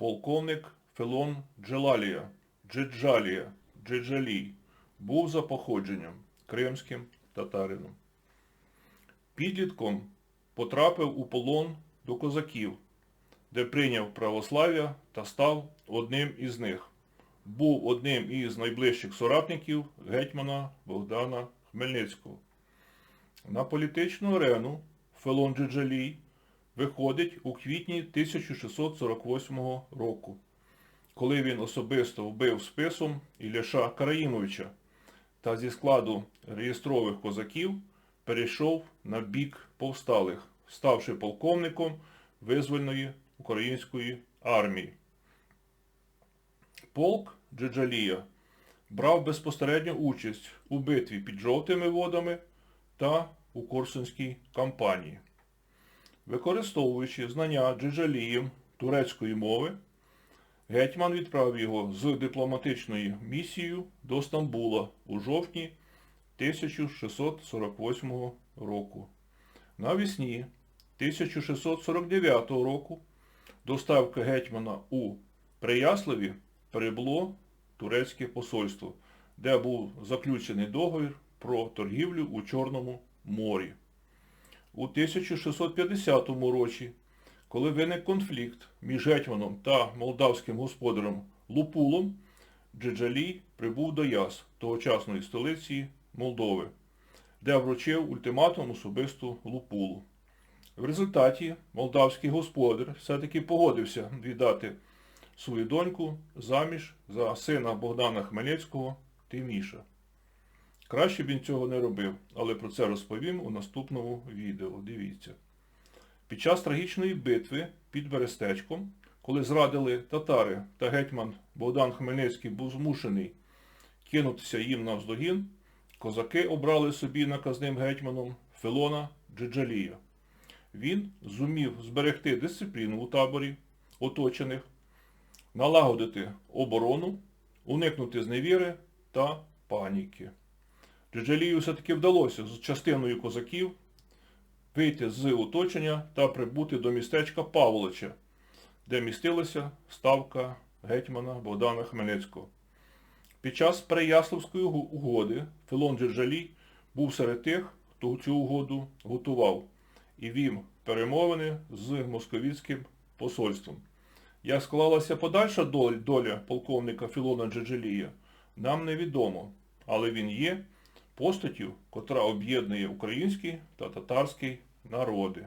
полковник Фелон Джелалія, Джеджалія, Джеджалій, був за походженням кримським татарином. Підлітком потрапив у полон до козаків, де прийняв православ'я та став одним із них. Був одним із найближчих соратників гетьмана Богдана Хмельницького. На політичну арену Фелон Джеджалій виходить у квітні 1648 року, коли він особисто вбив списом Ілляша Караїмовича та зі складу реєстрових козаків перейшов на бік повсталих, ставши полковником визвольної української армії. Полк Джеджалія брав безпосередню участь у битві під жовтими водами та у Корсунській кампанії. Використовуючи знання Джеджалієм турецької мови, гетьман відправив його з дипломатичною місією до Стамбула у жовтні 1648 року. Навесні 1649 року доставка гетьмана у Прияславі прибуло турецьке посольство, де був заключений договір про торгівлю у Чорному морі. У 1650 році, коли виник конфлікт між гетьманом та молдавським господарем Лупулом, Джеджалій прибув до Яс, тогочасної столиці Молдови, де вручив ультиматум особисто Лупулу. В результаті молдавський господар все-таки погодився віддати свою доньку заміж за сина Богдана Хмельницького Тиміша. Краще б він цього не робив, але про це розповім у наступному відео. Дивіться. Під час трагічної битви під Берестечком, коли зрадили татари та гетьман Богдан Хмельницький був змушений кинутися їм навздогін, козаки обрали собі наказним гетьманом Фелона Джеджалія. Він зумів зберегти дисципліну у таборі оточених, налагодити оборону, уникнути зневіри та паніки. Джеджалію все-таки вдалося з частиною козаків вийти з оточення та прибути до містечка Павловича, де містилася ставка гетьмана Богдана Хмельницького. Під час Переяславської угоди Филон Джеджалій був серед тих, хто цю угоду готував і вів перемовини з московітським посольством. Як склалася подальша доля полковника Філона Джеджалія, нам невідомо, але він є постаттю, котра об'єднує український та татарський народи.